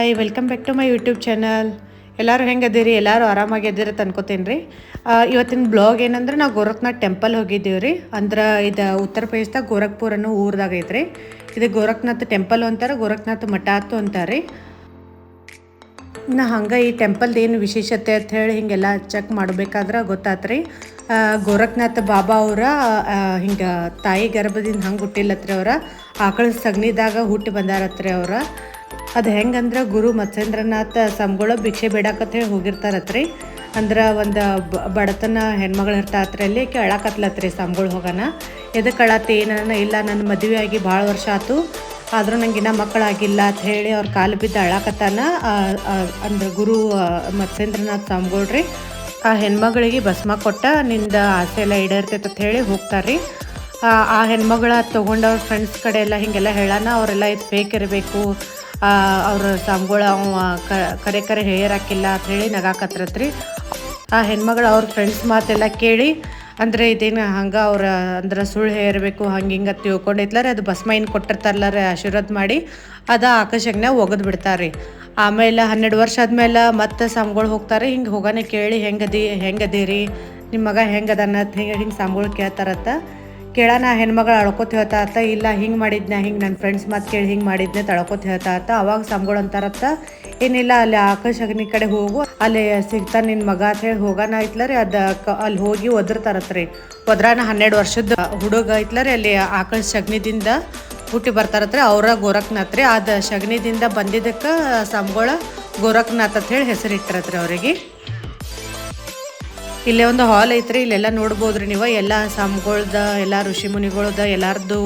Hi welcome back to my YouTube channel ಎಲ್ಲರೂ ಹೆಂಗೆ ಅದೀರಿ? ಎಲ್ಲರೂ ಆರಾಮಾಗಿ ಅನ್ಕೋತೀನಿ ರೀ ಇವತ್ತಿನ ಬ್ಲಾಗ್ ಏನಂದ್ರೆ ನಾವು ಗೋರಖ್ನಾಥ್ ಟೆಂಪಲ್ ಹೋಗಿದ್ದೀವಿ ರೀ ಅಂದ್ರೆ ಇದು ಉತ್ತರ ಪ್ರದೇಶದಾಗ ಗೋರಖ್ಪುರ್ ಅನ್ನೋ ಊರ್ದಾಗ ಐತ್ರಿ. ಇದು ಗೋರಖ್ನಾಥ್ ಟೆಂಪಲ್ ಅಂತಾರೆ, ಗೋರಖ್ನಾಥ್ ಮಠ ಆತು ಅಂತಾರೆ ನಾ ಹಂಗೆ ಈ ಟೆಂಪಲ್ದು ಏನು ವಿಶೇಷತೆ ಅಂತ ಹೇಳಿ ಹಿಂಗೆಲ್ಲ ಚೆಕ್ ಮಾಡಬೇಕಾದ್ರೆ ಗೊತ್ತಾತ್ರಿ. ಗೋರಖ್ನಾಥ್ ಬಾಬಾ ಅವರ ಹಿಂಗೆ ತಾಯಿ ಗರ್ಭದಿಂದ ಹಂಗೆ ಹುಟ್ಟಿಲ್ಲತ್ರಿ ಅವರ. ಆಕಳ ಸಗಣಿದಾಗ ಹುಟ್ಟಿ ಬಂದಾರತ್ರಿ ಅವ್ರ. ಅದು ಹೆಂಗಂದ್ರೆ ಗುರು ಮತ್ಸೇಂದ್ರನಾಥ ಸಂಗೊಳ ಭಿಕ್ಷೆ ಬೇಡಾಕತ್ ಹೇಳಿ ಹೋಗಿರ್ತಾರತ್ರಿ. ಅಂದ್ರೆ ಒಂದು ಬಡತನ ಹೆಣ್ಮಗಳು ಇರ್ತಾತ್ರಿ ಅಲ್ಲಿ ಆಕೆ ಅಳಾಕತ್ಲತ್ರಿ ಹೋಗನ. ಹೋಗೋಣ ಎದಕ್ಕೆ ಅಳತ್ತೆ ಏನನ್ನ ಇಲ್ಲ, ನನ್ನ ಮದುವೆ ಆಗಿ ಭಾಳ ವರ್ಷ ಆತು, ಆದರೂ ನಂಗೆ ಇನ್ನೂ ಮಕ್ಕಳಾಗಿಲ್ಲ ಅಂತ ಹೇಳಿ ಅವ್ರ ಕಾಲು ಬಿದ್ದು ಅಳಾಕತ್ತಾನ. ಅಂದ್ರೆ ಗುರು ಮತ್ಸೇಂದ್ರನಾಥ್ ಸಾಂಬೋಳ್ರಿ ಆ ಹೆಣ್ಮಗಳಿಗೆ ಭಸ್ಮ ಕೊಟ್ಟ ನಿಂದ ಆಸೆ ಎಲ್ಲ ಈಡೇರ್ತೈತೆ ಅಂತ ಹೇಳಿ ಹೋಗ್ತಾರ್ರಿ. ಆ ಹೆಣ್ಮಗಳ ತೊಗೊಂಡವ್ರ ಫ್ರೆಂಡ್ಸ್ ಕಡೆ ಎಲ್ಲ ಹಿಂಗೆಲ್ಲ ಹೇಳಾನ, ಅವರೆಲ್ಲ ಇದು ಫೇಕ್ ಇರಬೇಕು ಅವ್ರ ಕ- ಕರೆ ಕರೆ ಹೇಳಾಕಿಲ್ಲ ಅಂತ ಹೇಳಿ ನಗಾಕತ್ರತ್ರಿ ಆ ಹೆಣ್ಮಗಳು ಅವ್ರ ಫ್ರೆಂಡ್ಸ್ ಮಾತೆಲ್ಲ ಕೇಳಿ, ಅಂದರೆ ಇದೇನು ಹಂಗೆ ಅವ್ರ ಅಂದ್ರೆ ಸುಳ್ಳು ಹೇರಬೇಕು ಹಂಗೆ ಹಿಂಗೆ ತಿಳ್ಕೊಂಡಿದ್ಲಾರೆ ಅದು ಭಸ್ಮ ಏನು ಕೊಟ್ಟಿರ್ತಾರಲ್ಲಾರೆ ಆಶೀರ್ವಾದ ಮಾಡಿ, ಅದು ಆಕಾಶಗ್ನ ಒಗದು ಬಿಡ್ತಾರೆ ರೀ ಆಮೇಲೆ ಹನ್ನೆರಡು ವರ್ಷ ಆದಮೇಲೆ ಮತ್ತೆ ಸಾಮ್ಗಳು ಹೋಗ್ತಾರೆ, ಹಿಂಗೆ ಹೋಗೋಣ ಕೇಳಿ, ಹೆಂಗದಿ, ಹೆಂಗದಿರಿ? ನಿಮ್ಮ ಮಗ ಹೆಂಗದ ಅಂತ ಹಿಂಗೆ ಹಿಂಗೆ ಸಾಮ್ಗಳು ಕೇಳ್ತಾರತ್ತ. ಕೇಳೋಣ ಹೆಣ್ಮಗಳು ಅಳ್ಕೊತ ಹೇಳ್ತಾರತ್ತ ಇಲ್ಲ, ಹಿಂಗೆ ಮಾಡಿದ್ನ, ಹಿಂಗೆ ನನ್ನ ಫ್ರೆಂಡ್ಸ್ ಮಾತು ಕೇಳಿ ಹಿಂಗೆ ಮಾಡಿದ್ನೆ ತಳ್ಕೊತ ಇರ್ತಾ ಅವಾಗ ಸಂಬಳ ಅಂತಾರತ್ತ, ಏನಿಲ್ಲ, ಅಲ್ಲಿ ಆಕಾಶ ಅಗ್ನಿ ಕಡೆ ಹೋಗು, ಅಲ್ಲಿ ಸಿಗ್ತಾನೆ ನಿನ್ನ ಮಗ ಅಂತ ಹೇಳಿ ಹೋಗೋಣ ಐತ್ಲರಿ ಅದು ಅಲ್ಲಿ ಹೋಗಿ ಒದರ್ತಾರತ್ರಿ ಒದ್ರಾನ ಹನ್ನೆರಡು ವರ್ಷದ ಹುಡುಗ ಐತ್ಲರಿ ಅಲ್ಲಿ ಆಕಳ ಶಗ್ನಿದಿಂದ ಹುಟ್ಟಿ ಬರ್ತಾರತ್ರಿ ಅವರ ಗೋರಖ್ನಾಥ್ ರೀ, ಅದು ಶಗ್ನಿದಿಂದ ಬಂದಿದ್ದಕ್ಕೆ ಸಂಬಳ ಗೋರಖ್ನಾಥ್ ಅಂತ ಹೇಳಿ ಹೆಸರಿಟ್ಟಿರತ್ರಿ ಅವರಿಗೆ. ಇಲ್ಲೇ ಒಂದು ಹಾಲ್ ಐತ್ರಿ, ಇಲ್ಲೆಲ್ಲ ನೋಡ್ಬೋದ್ರಿ ನೀವು. ಎಲ್ಲ ಸಾಮ್ಗಳ್ದ ಎಲ್ಲ ಋಷಿ ಮುನಿಗಳ್ದ, ಎಲ್ಲಾರ್ದು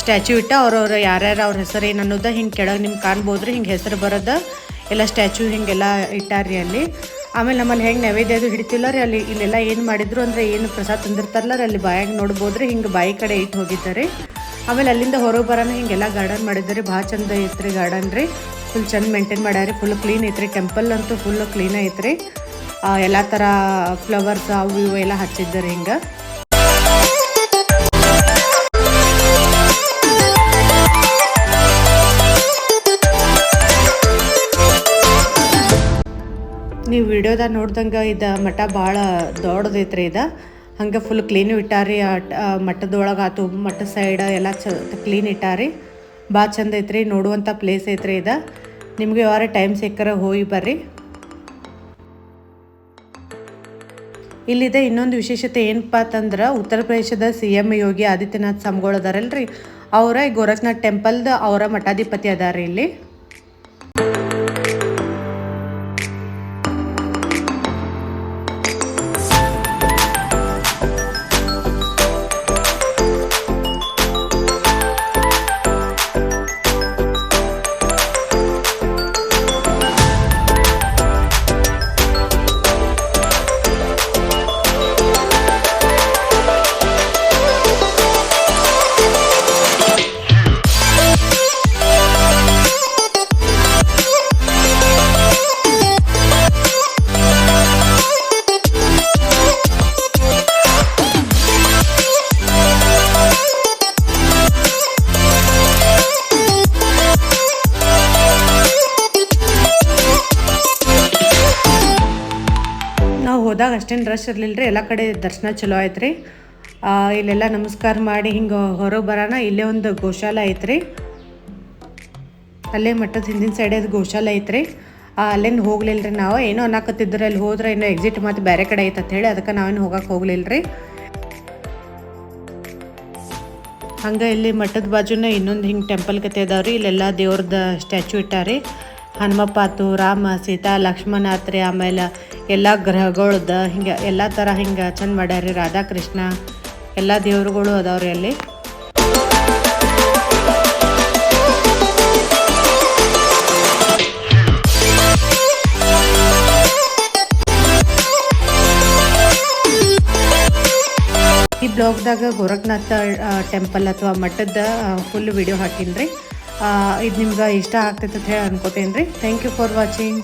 ಸ್ಟ್ಯಾಚ್ಯೂ ಇಟ್ಟ ಅವ್ರವ್ರ ಯಾರ್ಯಾರು ಅವ್ರ ಹೆಸರು ಏನು ಅನ್ನೋದ ಹಿಂಗೆ ಕೆಳಗೆ ನಿಮ್ಗೆ ಕಾಣ್ಬೋದ್ರಿ, ಹಿಂಗೆ ಹೆಸರು ಬರೋದ, ಎಲ್ಲ ಸ್ಟ್ಯಾಚ್ಯೂ ಹಿಂಗೆಲ್ಲ ಇಟ್ಟಾರ್ರಿ ಅಲ್ಲಿ. ಆಮೇಲೆ ನಮ್ಮಲ್ಲಿ ಹೆಂಗೆ ನೈವೇದ್ಯ ಅದು ಹಿಡಿತಿಲ್ಲ ರೀ, ಅಲ್ಲಿ ಇಲ್ಲೆಲ್ಲ ಏನು ಮಾಡಿದ್ರು ಅಂದರೆ ಏನು ಪ್ರಸಾದ ತಂದಿರ್ತಾರಲ್ಲ ರೀ, ಅಲ್ಲಿ ಬಾಯಾಗ ನೋಡ್ಬೋದ್ರಿ, ಹಿಂಗೆ ಬಾಯಿ ಕಡೆ ಇಟ್ಟು ಹೋಗಿದ್ದಾರೆ. ಆಮೇಲೆ ಅಲ್ಲಿಂದ ಹೊರಗೆ ಬರೋಣ ಹಿಂಗೆಲ್ಲ ಗಾರ್ಡನ್ ಮಾಡಿದ್ದಾರೆ ಭಾಳ ಚಂದ ಐತ್ರಿ ಗಾರ್ಡನ್ ರೀ. ಫುಲ್ ಚಂದ ಮೇಂಟೈನ್ ಮಾಡ್ಯಾರಿ ಫುಲ್ ಕ್ಲೀನ್ ಐತ್ರಿ ಟೆಂಪಲ್ ಅಂತೂ ಫುಲ್ ಕ್ಲೀನ್ ಐತ್ರಿ. ಎಲ್ಲ ಥರ ಫ್ಲವರ್ಸ್ ಅವು ಇವು ಎಲ್ಲ ಹಚ್ಚಿದ್ದಾರೆ ಹಿಂಗೆ. ನೀವು ವಿಡಿಯೋದಾಗ ನೋಡ್ದಂಗೆ ಇದು ಮಠ ಭಾಳ ದೊಡ್ಡದೈತ್ರಿ ಇದು. ಹಂಗೆ ಫುಲ್ ಕ್ಲೀನು ಇಟ್ಟಾರಿ ಮಠದೊಳಗೆ ಆತು ಮಠದ ಸೈಡ್ ಎಲ್ಲ ಚ ಕ್ಲೀನ್ ಇಟ್ಟಾರಿ. ಭಾಳ ಚಂದ ಐತ್ರಿ ನೋಡುವಂಥ ಪ್ಲೇಸ್ ಐತ್ರಿ ಇದು. ನಿಮಗೆ ಯಾರ ಟೈಮ್ ಸಿಕ್ಕರೆ ಹೋಗಿ ಬರ್ರಿ. ಇಲ್ಲಿದೆ. ಇನ್ನೊಂದು ವಿಶೇಷತೆ ಏನಪ್ಪ ಅಂತಂದ್ರೆ ಉತ್ತರ ಪ್ರದೇಶದ ಸಿ ಎಂ ಯೋಗಿ ಆದಿತ್ಯನಾಥ್ ಸ್ವಾಮಿಗಳು ಅದಾರಲ್ರಿ ಅವರ ಗೋರಖ್ನಾಥ್ ಟೆಂಪಲ್ದ ಅವರ ಮಠಾಧಿಪತಿ ಅದಾರ ಇಲ್ಲಿ. ನಾವು ಹೋದಾಗ ಅಷ್ಟೇನು ರಶ್ ಇರಲಿಲ್ಲ ರೀ ಎಲ್ಲ ಕಡೆ ದರ್ಶನ ಚಲೋ ಆಯ್ತು ರೀ ಇಲ್ಲೆಲ್ಲ ನಮಸ್ಕಾರ ಮಾಡಿ ಹಿಂಗೆ ಹೊರಗೆ ಬರೋಣ ಇಲ್ಲೇ ಒಂದು ಗೋಶಾಲ ಐತ್ರಿ. ಅಲ್ಲೇ ಮಠದ ಹಿಂದಿನ ಸೈಡ್ ಅದು ಗೋಶಾಲ ಐತ್ರಿ. ಅಲ್ಲೇನು ಹೋಗ್ಲಿಲ್ಲ ರೀ ನಾವು. ಏನೋ ಅನ್ನಕತ್ತಿದ್ರೆ ಅಲ್ಲಿ ಹೋದ್ರೆ ಏನೋ ಎಕ್ಸಿಟ್ ಮತ್ತು ಬೇರೆ ಕಡೆ ಐತೆ ಅಂತ ಹೇಳಿ ಅದಕ್ಕೆ ನಾವೇನು ಹೋಗಕ್ಕೆ ಹೋಗ್ಲಿಲ್ಲ ರೀ ಹಂಗೆ ಇಲ್ಲಿ ಮಠದ ಬಾಜುನ ಇನ್ನೊಂದು ಹಿಂಗೆ ಟೆಂಪಲ್ ಕತೆ ಅದಾವ್ರಿ. ಇಲ್ಲೆಲ್ಲ ದೇವ್ರದ ಸ್ಟ್ಯಾಚ್ಯೂ ಇಟ್ಟಾರಿ. ಹನುಮಪ್ಪ ಆತು ರಾಮ, ಸೀತಾ ಲಕ್ಷ್ಮಣ ಆತ್ರಿ ಆಮೇಲೆ ಎಲ್ಲ ಗ್ರಹಗಳ್ದ ಹಿಂಗೆ ಎಲ್ಲ ಥರ ಹಿಂಗೆ ಚಂದ ಮಾಡ್ಯಾರಿ ರಾಧಾಕೃಷ್ಣ. ಎಲ್ಲ ದೇವ್ರುಗಳು ಅದಾವ್ರಿ ಅಲ್ಲಿ. ಈ ಬ್ಲಾಗ್ದಾಗ ಗೋರಖ್ನಾಥ ಟೆಂಪಲ್ ಅಥವಾ ಮಠದ ಫುಲ್ ವಿಡಿಯೋ ರೀ ಇದು ನಿಮ್ಗೆ ಇಷ್ಟ ಆಗ್ತೈತೆ ಅಂತ ಹೇಳಿ ಅನ್ಕೋತೇನೆ ರೀ ಥ್ಯಾಂಕ್ ಯು ಫಾರ್ ವಾಚಿಂಗ್